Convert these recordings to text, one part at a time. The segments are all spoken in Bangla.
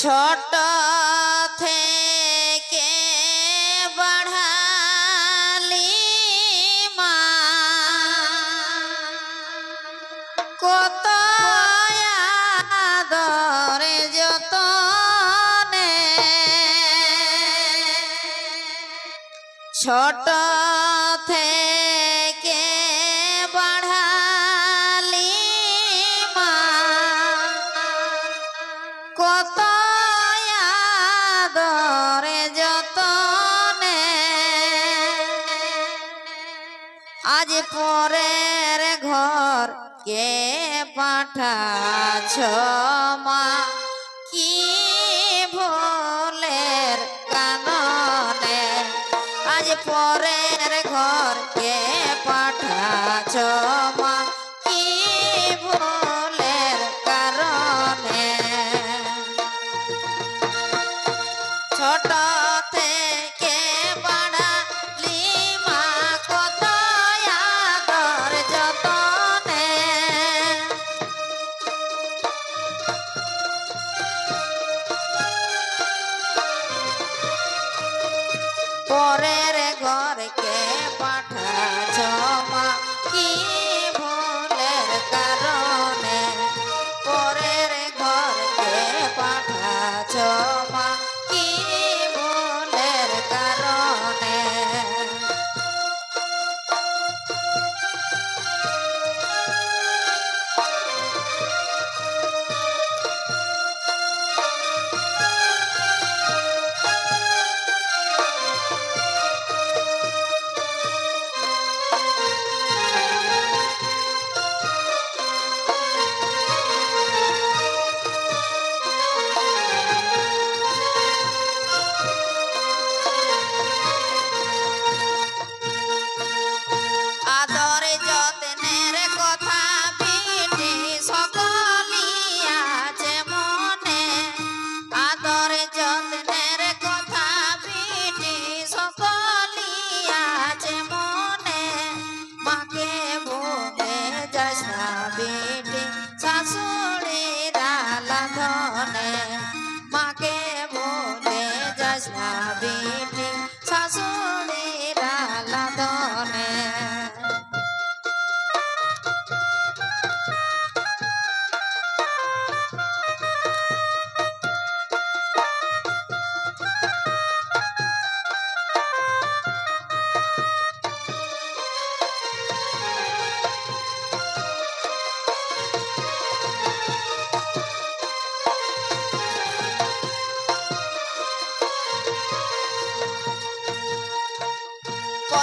ছোট থেকে বাড়ালি মা কত আদরে যতনে। ছোট থেকে করের ঘর কে পাঠাছ মা? কি ভোলের কাননে? আজ পরের por I'll be.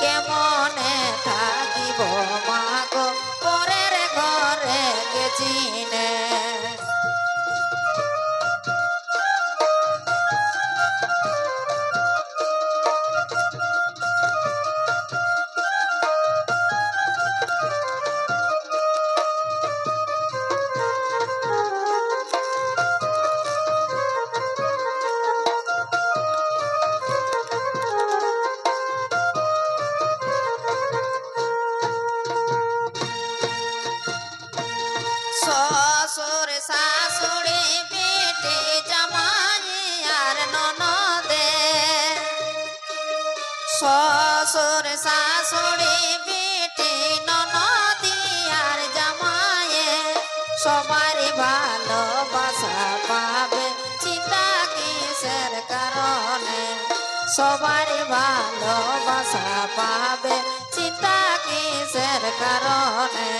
কেমনে থাকিব মা গো পরের ঘরে গেছি। সবার ভালোবাসা পাবে চিন্তা কিসের কারণে?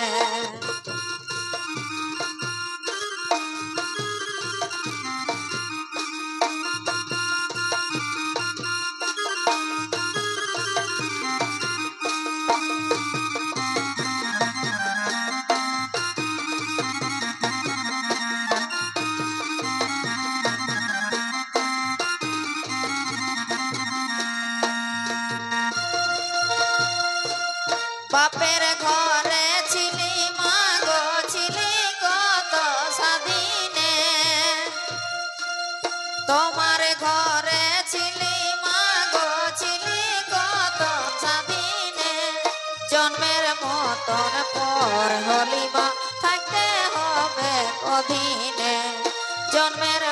বাপের ঘরে ছিলি মা গো, ছিলি কত স্বাধীনে। তোমার ঘরে ছিলি মা গো, ছিলি কত স্বাধীনে। জন্মের মতন পর হলিবা থাকতে হবে অধীনে। জন্মের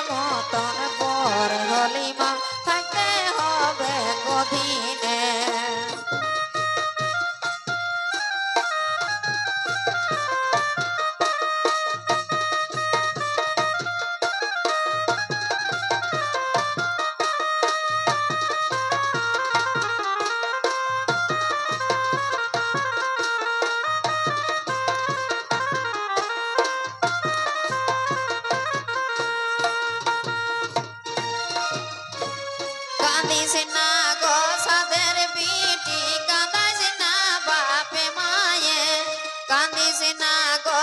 কাঁদিস না গো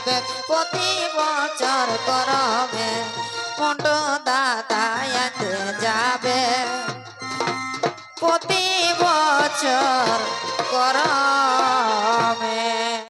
যাবে প্রতি বছর করবে মোটো দাদায়াকে